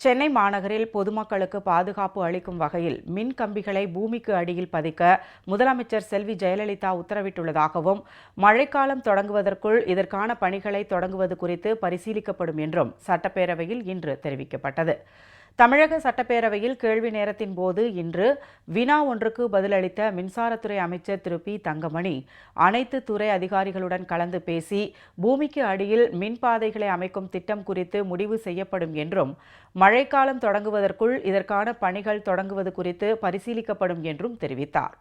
சென்னை மாநகரில் பொதுமக்களுக்கு பாதுகாப்பு அளிக்கும் வகையில் மின் கம்பிகளை பூமிக்கு அடியில் பதிக்க முதலமைச்சர் செல்வி ஜெயலலிதா உத்தரவிட்டுள்ளதாகவும் மழைக்காலம் தொடங்குவதற்குள் இதற்கான பணிகளை தொடங்குவது குறித்து பரிசீலிக்கப்படும் என்றும் சட்டப்பேரவையில் இன்று தெரிவிக்கப்பட்டது. தமிழக சட்டப்பேரவையில் கேள்வி நேரத்தின் போது இன்று வினா ஒன்றுக்கு பதிலளித்த மின்சாரத்துறை அமைச்சர் திரு. பி. தங்கமணி அனைத்து துறை அதிகாரிகளுடன் கலந்து பேசி பூமிக்கு அடியில் மின்பாதைகளை அமைக்கும் திட்டம் குறித்து முடிவு செய்யப்படும் என்றும் மழைக்காலம் தொடங்குவதற்குள் இதற்கான பணிகள் தொடங்குவது குறித்து பரிசீலிக்கப்படும் என்றும் தெரிவித்தார்.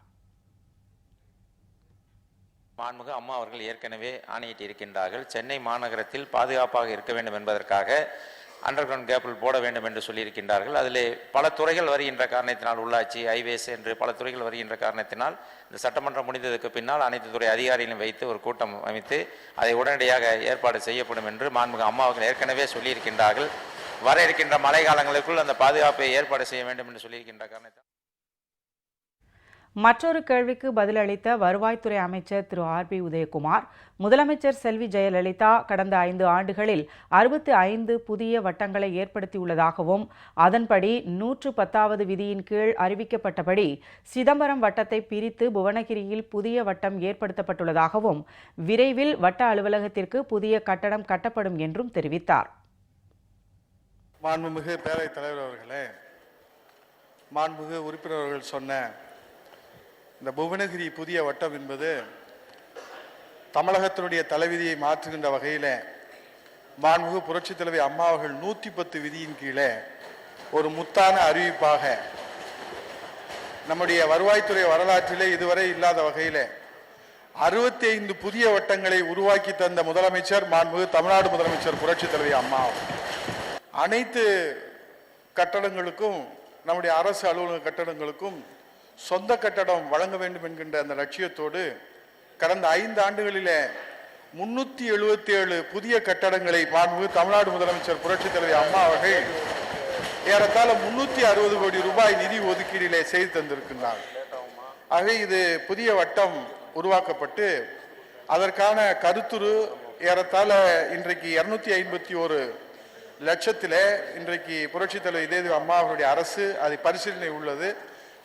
மாண்புமிகு அம்மா அவர்கள் ஏற்கனவே ஆணையிட்டிருக்கின்றார்கள். சென்னை மாநகரத்தில் பாதுகாப்பாக இருக்க வேண்டும் என்பதற்காக அண்டர் கிரவுண்ட் கேபிள் போட வேண்டும் என்று சொல்லியிருக்கின்றார்கள். அதிலே பல துறைகள் வருகின்ற காரணத்தினால் உள்ளாட்சி ஹைவேஸ் என்று பல துறைகள் வருகின்ற காரணத்தினால் இந்த சட்டமன்றம் முடிந்ததுக்கு பின்னால் அனைத்து துறை அதிகாரிகளையும் வைத்து ஒரு கூட்டம் அமைத்து அதை உடனடியாக ஏற்பாடு செய்யப்படும் என்று மாண்புமிகு அம்மா அவர்கள் ஏற்கனவே சொல்லியிருக்கின்றார்கள். வர இருக்கின்ற மழை காலங்களுக்குள் அந்த பாதுகாப்பை ஏற்பாடு செய்ய வேண்டும் என்று சொல்லியிருக்கின்ற காரணத்தால் மற்றொரு கேள்விக்கு பதிலளித்த வருவாய்த்துறை அமைச்சர் திரு ஆர் பி உதயகுமார் முதலமைச்சர் செல்வி ஜெயலலிதா கடந்த ஐந்து ஆண்டுகளில் அறுபத்தி ஐந்து புதிய வட்டங்களை ஏற்படுத்தியுள்ளதாகவும் அதன்படி நூற்று பத்தாவது விதியின் கீழ் அறிவிக்கப்பட்டபடி சிதம்பரம் வட்டத்தை பிரித்து புவனகிரியில் புதிய வட்டம் ஏற்படுத்தப்பட்டுள்ளதாகவும் விரைவில் வட்ட அலுவலகத்திற்கு புதிய கட்டடம் கட்டப்படும் என்றும் தெரிவித்தார். மாண்புமிகு பேரவைத் தலைவர் அவர்களே மாண்புமிகு உறுப்பினர் அவர்கள் சொன்ன இந்த புவனகிரி புதிய வட்டம் என்பது தமிழகத்தினுடைய தலைவிதியை மாற்றுகின்ற வகையில் மாண்புகு புரட்சித் தலைவி அம்மா அவர்கள் நூற்றி பத்து விதியின் கீழே ஒரு முத்தான அறிவிப்பாக நம்முடைய வருவாய்த்துறை வரலாற்றிலே இதுவரை இல்லாத வகையில் அறுபத்தி ஐந்து புதிய வட்டங்களை உருவாக்கி தந்த முதலமைச்சர் மாண்புகு தமிழ்நாடு முதலமைச்சர் புரட்சித் தலைவி அம்மா அனைத்து கட்டடங்களுக்கும் நம்முடைய அரசு அலுவலக கட்டடங்களுக்கும் சொந்த கட்டடம் வழங்க வேண்டும் என்கின்ற அந்த லட்சியத்தோடு கடந்த ஐந்து ஆண்டுகளிலே முன்னூத்தி எழுபத்தி ஏழு புதிய கட்டடங்களை மாண்புமிகு தமிழ்நாடு முதலமைச்சர் புரட்சித் தலைவர் அம்மா அவர்கள் ஏறத்தாழ முன்னூத்தி அறுபது கோடி ரூபாய் நிதி ஒதுக்கீடிலே செய்து தந்திருக்கின்றார். ஆகவே இது புதிய வட்டம் உருவாக்கப்பட்டு அதற்கான கருத்துரு ஏறத்தாழ இன்றைக்கு இருநூத்தி ஐம்பத்தி ஒரு லட்சத்தில் இன்றைக்கு புரட்சித் தலைவர் இதே அம்மா அவருடைய அரசு அதை பரிசீலனை உள்ளது.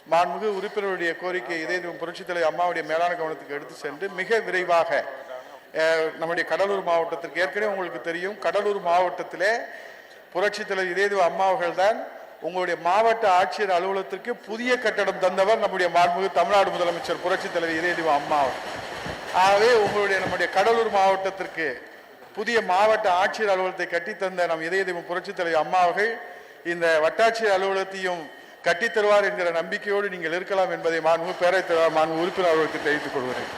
மாண்புமிகு உறுப்பினருடைய கோரிக்கை இதயதேவம் புரட்சித் தலைவர் அம்மாவுடைய மேலான கவனத்துக்கு எடுத்து சென்று மிக விரைவாக நம்முடைய கடலூர் மாவட்டத்திற்கு ஏற்கனவே உங்களுக்கு தெரியும் கடலூர் மாவட்டத்திலே புரட்சித் தலைவர் இதயதேவ அம்மா தான் உங்களுடைய மாவட்ட ஆட்சியர் அலுவலகத்திற்கு புதிய கட்டடம் தந்தவர் நம்முடைய மாண்புமிகு தமிழ்நாடு முதலமைச்சர் புரட்சித் தலைவர் இதயதேவ அம்மா ஆகவே உங்களுடைய நம்முடைய கடலூர் மாவட்டத்திற்கு புதிய மாவட்ட ஆட்சியர் அலுவலகத்தை கட்டித்தந்த நம் இதய தெய்வம் புரட்சித் தலைவர் அம்மா அவர்கள் இந்த வட்டாட்சியர் அலுவலகத்தையும் கட்டித்தருவார் என்கிற நம்பிக்கையோடு நீங்கள் இருக்கலாம் என்பதை மாண்பு பேரவைத் தலைவர் மாண்பு உறுப்பினர் அவர்களுக்கு தெரிவித்துக் கொள்கிறேன்.